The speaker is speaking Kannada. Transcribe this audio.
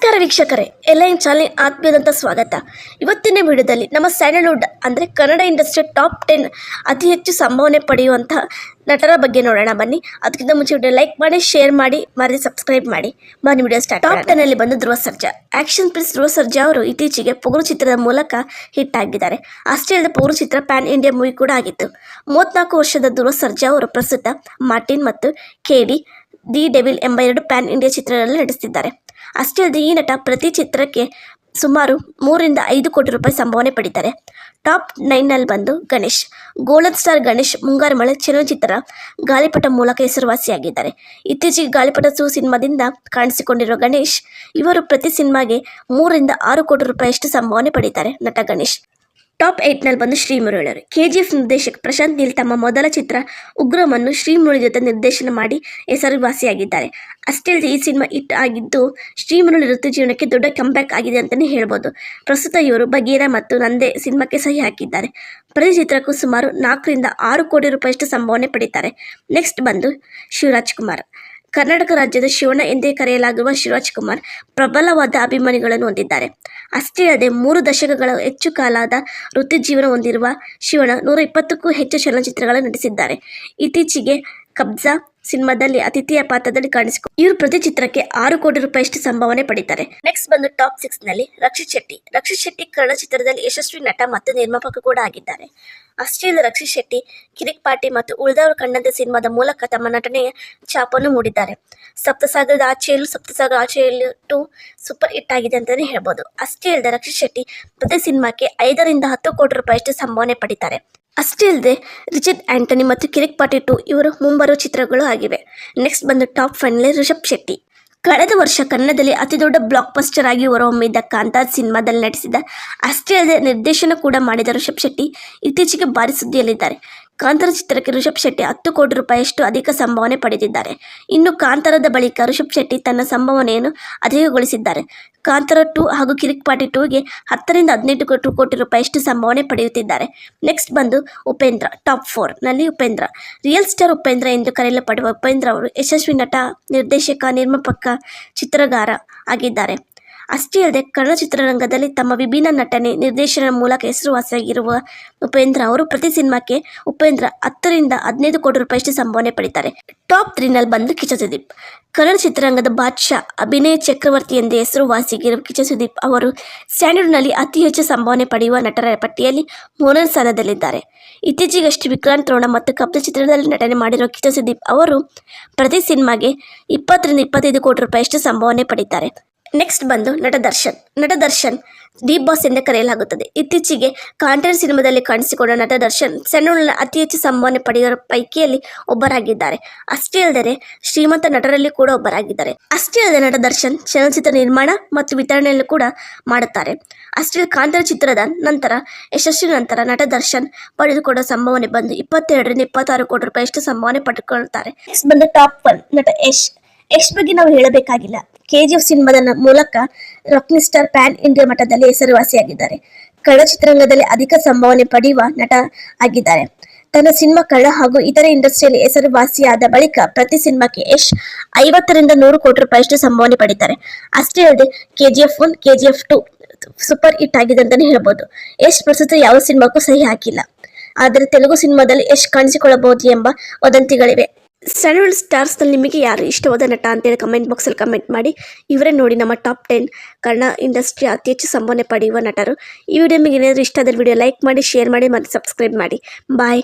ನಮಸ್ಕಾರ ವೀಕ್ಷಕರೇ, ಎಲ್ಲ ಇನ್ ಚಾನಲ್ ಆತ್ಮೀಯದಂತ ಸ್ವಾಗತ. ಇವತ್ತಿನ ವಿಡಿಯೋದಲ್ಲಿ ನಮ್ಮ ಸ್ಯಾಂಡಲ್ವುಡ್ ಅಂದರೆ ಕನ್ನಡ ಇಂಡಸ್ಟ್ರಿ ಟಾಪ್ ಟೆನ್ ಅತಿ ಹೆಚ್ಚು ಸಂಭಾವನೆ ಪಡೆಯುವಂತಹ ನಟರ ಬಗ್ಗೆ ನೋಡೋಣ ಬನ್ನಿ. ಅದಕ್ಕಿಂತ ಮುಂಚೆ ವಿಡಿಯೋ ಲೈಕ್ ಮಾಡಿ, ಶೇರ್ ಮಾಡಿ ಮರದಿ ಸಬ್ಸ್ಕ್ರೈಬ್ ಮಾಡಿ. ಬನ್ನಿ ವಿಡಿಯೋ ಸ್ಟಾರ್ಟ್ ಟಾಪ್ ಟೆನ್ನಲ್ಲಿ ಬಂದು ಧ್ರುವ ಸರ್ಜಾ. ಆಕ್ಷನ್ ಪ್ರಿನ್ಸ್ ಧ್ರುವ ಸರ್ಜಾ ಅವರು ಇತ್ತೀಚೆಗೆ ಪೊಗರು ಚಿತ್ರದ ಮೂಲಕ ಹಿಟ್ ಆಗಿದ್ದಾರೆ. ಅಷ್ಟೇ ಅಲ್ಲದೆ ಪೊಗರು ಚಿತ್ರ ಪ್ಯಾನ್ ಇಂಡಿಯಾ ಮೂವಿ ಕೂಡ ಆಗಿತ್ತು. ಮೂವತ್ನಾಲ್ಕು ವರ್ಷದ ಧ್ರುವ ಸರ್ಜಾ ಅವರು ಪ್ರಸ್ತುತ ಮಾರ್ಟಿನ್ ಮತ್ತು ಕೆಡಿ ದಿ ಡೆವಿಲ್ ಎಂಬ ಎರಡು ಪ್ಯಾನ್ ಇಂಡಿಯಾ ಚಿತ್ರಗಳಲ್ಲಿ ನಟಿಸಿದ್ದಾರೆ. ಅಷ್ಟೇ ಅಲ್ಲದೆ ಈ ನಟ ಪ್ರತಿ ಚಿತ್ರಕ್ಕೆ ಸುಮಾರು ಮೂರಿಂದ ಐದು ಕೋಟಿ ರೂಪಾಯಿ ಸಂಭಾವನೆ ಪಡಿತಾರೆ. ಟಾಪ್ ನೈನ್ನಲ್ಲಿ ಬಂದು ಗಣೇಶ್ ಗೋಲ್ಡನ್ ಸ್ಟಾರ್ ಗಣೇಶ್ ಮುಂಗಾರು ಮಳೆ ಚಲನಚಿತ್ರ ಗಾಳಿಪಟ ಮೂಲಕ ಹೆಸರುವಾಸಿಯಾಗಿದ್ದಾರೆ. ಇತ್ತೀಚೆಗೆ ಗಾಳಿಪಟ ಸು ಸಿನಿಮಾದಿಂದ ಕಾಣಿಸಿಕೊಂಡಿರುವ ಗಣೇಶ್, ಇವರು ಪ್ರತಿ ಸಿನಿಮಾಗೆ ಮೂರರಿಂದ ಆರು ಕೋಟಿ ರೂಪಾಯಿಯಷ್ಟು ಸಂಭಾವನೆ ಪಡಿತಾರೆ. ನಟ ಗಣೇಶ್ ಟಾಪ್ ಏಟ್ನಲ್ಲಿ ಬಂದು ಶ್ರೀಮುರಳಿಯವರು ಕೆ ಜಿ ಎಫ್ ನಿರ್ದೇಶಕ ಪ್ರಶಾಂತ್ ನೀಲ್ ತಮ್ಮ ಮೊದಲ ಚಿತ್ರ ಉಗ್ರಮನ್ನು ಶ್ರೀಮುರಳಿ ಜೊತೆ ನಿರ್ದೇಶನ ಮಾಡಿ ಹೆಸರುವಾಸಿಯಾಗಿದ್ದಾರೆ. ಅಷ್ಟೇ ಅಲ್ಲದೆ ಈ ಸಿನಿಮಾ ಹಿಟ್ ಆಗಿದ್ದು ಶ್ರೀಮುರಳಿ ವೃತ್ತಿ ಜೀವನಕ್ಕೆ ದೊಡ್ಡ ಕಂಬ್ಯಾಕ್ ಆಗಿದೆ ಅಂತಲೇ ಹೇಳ್ಬೋದು. ಪ್ರಸ್ತುತ ಇವರು ಬಗೀರ ಮತ್ತು ನಂದೆ ಸಿನಿಮಾಕ್ಕೆ ಸಹಿ ಹಾಕಿದ್ದಾರೆ. ಪ್ರತಿ ಚಿತ್ರಕ್ಕೂ ಸುಮಾರು ನಾಲ್ಕರಿಂದ ಆರು ಕೋಟಿ ರೂಪಾಯಿಯಷ್ಟು ಸಂಭಾವನೆ ಪಡೀತಾರೆ. ನೆಕ್ಸ್ಟ್ ಬಂದು ಶಿವರಾಜ್ ಕುಮಾರ್. ಕರ್ನಾಟಕ ರಾಜ್ಯದ ಶಿವಣ್ಣ ಎಂದೇ ಕರೆಯಲಾಗಿರುವ ಶಿವರಾಜ್ ಕುಮಾರ್ ಪ್ರಬಲವಾದ ಅಭಿಮಾನಿಗಳನ್ನು ಹೊಂದಿದ್ದಾರೆ. ಅಷ್ಟೇ ಅಲ್ಲದೆ ಮೂರು ದಶಕಗಳ ಹೆಚ್ಚು ಕಾಲದ ವೃತ್ತಿ ಜೀವನ ಹೊಂದಿರುವ ಶಿವಣ್ಣ ನೂರ ಇಪ್ಪತ್ತಕ್ಕೂ ಹೆಚ್ಚು ಚಲನಚಿತ್ರಗಳನ್ನು ನಟಿಸಿದ್ದಾರೆ. ಇತ್ತೀಚೆಗೆ ಕಬ್ಜಾ ಸಿನಿಮಾದಲ್ಲಿ ಅತಿಥಿಯ ಪಾತ್ರದಲ್ಲಿ ಕಾಣಿಸಿಕೊ ಇವರು ಪ್ರತಿ ಚಿತ್ರಕ್ಕೆ ಆರು ಕೋಟಿ ರೂಪಾಯಿಷ್ಟು ಸಂಭಾವನೆ ಪಡಿತಾರೆ. ನೆಕ್ಸ್ಟ್ ಬಂದು ಟಾಪ್ ಸಿಕ್ಸ್ನಲ್ಲಿ ರಕ್ಷಿತ್ ಶೆಟ್ಟಿ. ರಕ್ಷಿತ್ ಶೆಟ್ಟಿ ಕನ್ನಡ ಚಿತ್ರದಲ್ಲಿ ಯಶಸ್ವಿ ನಟ ಮತ್ತು ನಿರ್ಮಾಪಕ ಕೂಡ ಆಗಿದ್ದಾರೆ. ಅಷ್ಟೇ ಅಲ್ಲ ರಕ್ಷಿತ್ ಶೆಟ್ಟಿ, ಕಿರಿಕ್ ಪಾಟಿ ಮತ್ತು ಉಳಿದವರು ಕಣ್ಣದ ಸಿನಿಮಾದ ಮೂಲಕ ತಮ್ಮ ನಟನೆಯ ಛಾಪನ್ನು ಮೂಡಿದ್ದಾರೆ. ಸಪ್ತಸಾಗರದ ಆಚೆಯಲ್ಲೂ ಸಪ್ತಸಾಗರ ಆಚೆಯಲ್ಲೂ ಟು ಸೂಪರ್ ಹಿಟ್ ಆಗಿದೆ ಅಂತಲೇ ಹೇಳ್ಬೋದು. ಅಷ್ಟೇ ಅಲ್ಲದೆ ರಕ್ಷಿತ್ ಶೆಟ್ಟಿ ಪ್ರತಿ ಸಿನಿಮಾಕ್ಕೆ ಐದರಿಂದ ಹತ್ತು ಕೋಟಿ ರೂಪಾಯಿಯಷ್ಟು ಸಂಭಾವನೆ ಪಡಿತಾರೆ. ಅಷ್ಟೇ ಅಲ್ಲದೆ ರಿಚರ್ಡ್ ಆಂಟನಿ ಮತ್ತು ಕಿರಿಕ್ ಪಾಟಿ ಟು ಇವರು ಮುಂಬರುವ ಚಿತ್ರಗಳು ಆಗಿವೆ. ನೆಕ್ಸ್ಟ್ ಬಂದು ಟಾಪ್ ಫೈನಲ್ ರಿಷಬ್ ಶೆಟ್ಟಿ. ಕಳೆದ ವರ್ಷ ಕನ್ನಡದಲ್ಲಿ ಅತಿದೊಡ್ಡ ಬ್ಲಾಕ್ ಬಸ್ಟರ್ ಆಗಿ ಹೊರಹೊಮ್ಮಿದ್ದ ಕಾಂತಾ ಸಿನಿಮಾದಲ್ಲಿ ನಟಿಸಿದ ಅಷ್ಟೇ ಅಲ್ಲದೆ ನಿರ್ದೇಶನ ಕೂಡ ಮಾಡಿದ ರಿಷಬ್ ಶೆಟ್ಟಿ ಇತ್ತೀಚೆಗೆ ಭಾರಿ ಸುದ್ದಿಯಲ್ಲಿದ್ದಾರೆ. ಕಾಂತಾರ ಚಿತ್ರಕ್ಕೆ ಋಷಭ್ ಶೆಟ್ಟಿ ಹತ್ತು ಕೋಟಿ ರೂಪಾಯಿಯಷ್ಟು ಅಧಿಕ ಸಂಭಾವನೆ ಪಡೆದಿದ್ದಾರೆ. ಇನ್ನು ಕಾಂತಾರದ ಬಳಿಕ ಋಷಭ್ ಶೆಟ್ಟಿ ತನ್ನ ಸಂಭಾವನೆಯನ್ನು ಅಧಿಕಗೊಳಿಸಿದ್ದಾರೆ. ಕಾಂತಾರ ಟೂ ಹಾಗೂ ಕಿರಿಕ್ ಪಾಟಿ ಟೂಗೆ ಹತ್ತರಿಂದ ಹದಿನೆಂಟು ಕೋಟಿ ಕೋಟಿ ರೂಪಾಯಿಯಷ್ಟು ಸಂಭಾವನೆ ಪಡೆಯುತ್ತಿದ್ದಾರೆ. ನೆಕ್ಸ್ಟ್ ಬಂದು ಉಪೇಂದ್ರ, ಟಾಪ್ ಫೋರ್ನಲ್ಲಿ ಉಪೇಂದ್ರ. ರಿಯಲ್ ಸ್ಟಾರ್ ಉಪೇಂದ್ರ ಎಂದು ಕರೆಯಲ್ಪಡುವ ಉಪೇಂದ್ರ ಅವರು ಯಶಸ್ವಿ ನಟ, ನಿರ್ದೇಶಕ, ನಿರ್ಮಾಪಕ, ಚಿತ್ರಗಾರ ಆಗಿದ್ದಾರೆ. ಅಷ್ಟೇ ಅಲ್ಲದೆ ಕನ್ನಡ ಚಿತ್ರರಂಗದಲ್ಲಿ ತಮ್ಮ ವಿಭಿನ್ನ ನಟನೆ ನಿರ್ದೇಶನ ಮೂಲಕ ಹೆಸರುವಾಸಿಯಾಗಿರುವ ಉಪೇಂದ್ರ ಅವರು ಪ್ರತಿ ಸಿನಿಮಾಕ್ಕೆ ಉಪೇಂದ್ರ ಹತ್ತರಿಂದ ಹದಿನೈದು ಕೋಟಿ ರೂಪಾಯಿಷ್ಟು ಸಂಭಾವನೆ ಪಡಿತಾರೆ. ಟಾಪ್ ತ್ರೀನಲ್ಲಿ ಬಂದು ಕಿಚ ಸುದೀಪ್. ಕನ್ನಡ ಚಿತ್ರರಂಗದ ಬಾದ್ಶಾ, ಅಭಿನಯ ಚಕ್ರವರ್ತಿ ಎಂದೇ ಹೆಸರುವಾಸಿಯಾಗಿರುವ ಕಿಚ ಸುದೀಪ್ ಅವರು ಸ್ಟ್ಯಾಂಡರ್ಡ್ನಲ್ಲಿ ಅತಿ ಹೆಚ್ಚು ಸಂಭಾವನೆ ಪಡೆಯುವ ನಟರ ಪಟ್ಟಿಯಲ್ಲಿ ಮೂರನೇ ಸ್ಥಾನದಲ್ಲಿದ್ದಾರೆ. ಇತ್ತೀಚೆಗಷ್ಟೇ ವಿಕ್ರಾಂತ್ ರೋಣ ಮತ್ತು ಕಬ್ಜ ಚಿತ್ರದಲ್ಲಿ ನಟನೆ ಮಾಡಿರುವ ಕಿಚ ಸುದೀಪ್ ಅವರು ಪ್ರತಿ ಸಿನಿಮಾಗೆ ಇಪ್ಪತ್ತರಿಂದ ಇಪ್ಪತ್ತೈದು ಕೋಟಿ ರೂಪಾಯಿಷ್ಟು ಸಂಭಾವನೆ ಪಡಿತಾರೆ. ನೆಕ್ಸ್ಟ್ ಬಂದು ನಟ ದರ್ಶನ್. ನಟ ದರ್ಶನ್ ಡಿ ಬಾಸ್ ಎಂದು ಕರೆಯಲಾಗುತ್ತದೆ. ಇತ್ತೀಚೆಗೆ ಕಾಂಟೆಂಟ್ ಸಿನಿಮಾದಲ್ಲಿ ಕಾಣಿಸಿಕೊಂಡ ನಟ ದರ್ಶನ್ ಸಣ್ಣ ಅತಿ ಹೆಚ್ಚು ಸಂಭಾವನೆ ಪಡೆಯುವ ಪೈಕಿಯಲ್ಲಿ ಒಬ್ಬರಾಗಿದ್ದಾರೆ. ಅಷ್ಟೇ ಅಲ್ಲದೆ ಶ್ರೀಮಂತ ನಟರಲ್ಲಿ ಕೂಡ ಒಬ್ಬರಾಗಿದ್ದಾರೆ. ಅಷ್ಟೇ ಅಲ್ಲದೆ ನಟ ದರ್ಶನ್ ಚಲನಚಿತ್ರ ನಿರ್ಮಾಣ ಮತ್ತು ವಿತರಣೆಯಲ್ಲಿ ಕೂಡ ಮಾಡುತ್ತಾರೆ. ಅಷ್ಟೇ ಕಾಂತರ ಚಿತ್ರದ ನಂತರ, ಯಶಸ್ವಿ ನಂತರ ನಟ ದರ್ಶನ್ ಪಡೆದುಕೊಂಡ ಸಂಭಾವನೆ ಬಂದು ಇಪ್ಪತ್ತೆರಡರಿಂದ ಇಪ್ಪತ್ತಾರು ಕೋಟಿ ರೂಪಾಯಿಯಷ್ಟು ಸಂಭಾವನೆ ಪಡೆದುಕೊಳ್ಳುತ್ತಾರೆ. ನೆಕ್ಸ್ಟ್ ಬಂದು ಟಾಪ್ ಒನ್ ನಟ ಯಶ್. ಯಶ್ ಬಗ್ಗೆ ನಾವು ಹೇಳಬೇಕಾಗಿಲ್ಲ. ಕೆ ಜಿ ಸಿನಿಮಾದ ಮೂಲಕ ರಕ್ನಿ ಸ್ಟಾರ್ ಪ್ಯಾನ್ ಇಂಡಿಯಾ ಮಟ್ಟದಲ್ಲಿ ಹೆಸರುವಾಸಿಯಾಗಿದ್ದಾರೆ. ಕನ್ನಡ ಚಿತ್ರರಂಗದಲ್ಲಿ ಅಧಿಕ ಸಂಭಾವನೆ ಪಡೆಯುವ ನಟ ಆಗಿದ್ದಾರೆ. ತನ್ನ ಸಿನಿಮಾ ಕಳ್ಳ ಹಾಗೂ ಇತರೆ ಇಂಡಸ್ಟ್ರಿಯಲ್ಲಿ ಹೆಸರುವಾಸಿಯಾದ ಬಳಿಕ ಪ್ರತಿ ಸಿನಿಮಾಕ್ಕೆ ಯಶ್ ಐವತ್ತರಿಂದ ನೂರು ಕೋಟಿ ರೂಪಾಯಿಯಷ್ಟು ಸಂಭಾವನೆ ಪಡೀತಾರೆ. ಅಷ್ಟೇ ಅಲ್ಲದೆ KGF one KGF two super hit ಆಗಿದೆ ಅಂತಾನೆ ಹೇಳ್ಬೋದು. ಯಶ್ ಪ್ರಸ್ತುತ ಯಾವ ಸಿನಿಮಾಕ್ಕೂ ಸಹಿ ಹಾಕಿಲ್ಲ. ಆದರೆ ತೆಲುಗು ಸಿನಿಮಾದಲ್ಲಿ ಯಶ್ ಕಾಣಿಸಿಕೊಳ್ಳಬಹುದು ಎಂಬ ವದಂತಿಗಳಿವೆ. ಸ್ಟ್ಯಾಂಡರ್ಡ್ ಸ್ಟಾರ್ಸ್ನಲ್ಲಿ ನಿಮಗೆ ಯಾರು ಇಷ್ಟವಾದ ನಟ ಅಂತೇಳಿ ಕಮೆಂಟ್ ಬಾಕ್ಸಲ್ಲಿ ಕಮೆಂಟ್ ಮಾಡಿ. ಇವರೇ ನೋಡಿ ನಮ್ಮ ಟಾಪ್ ಟೆನ್ ಕನ್ನಡ ಇಂಡಸ್ಟ್ರಿ ಅತಿ ಹೆಚ್ಚು ಸಂಭಾವನೆ ಪಡೆಯುವ ನಟರು. ಈ ವಿಡಿಯೋ ನಿಮಗೆ ಏನಾದರೂ ಇಷ್ಟ ಆದಲ್ಲಿ ವಿಡಿಯೋ ಲೈಕ್ ಮಾಡಿ ಶೇರ್ ಮಾಡಿ, ಮತ್ತು ಸಬ್ಸ್ಕ್ರೈಬ್ ಮಾಡಿ. ಬಾಯ್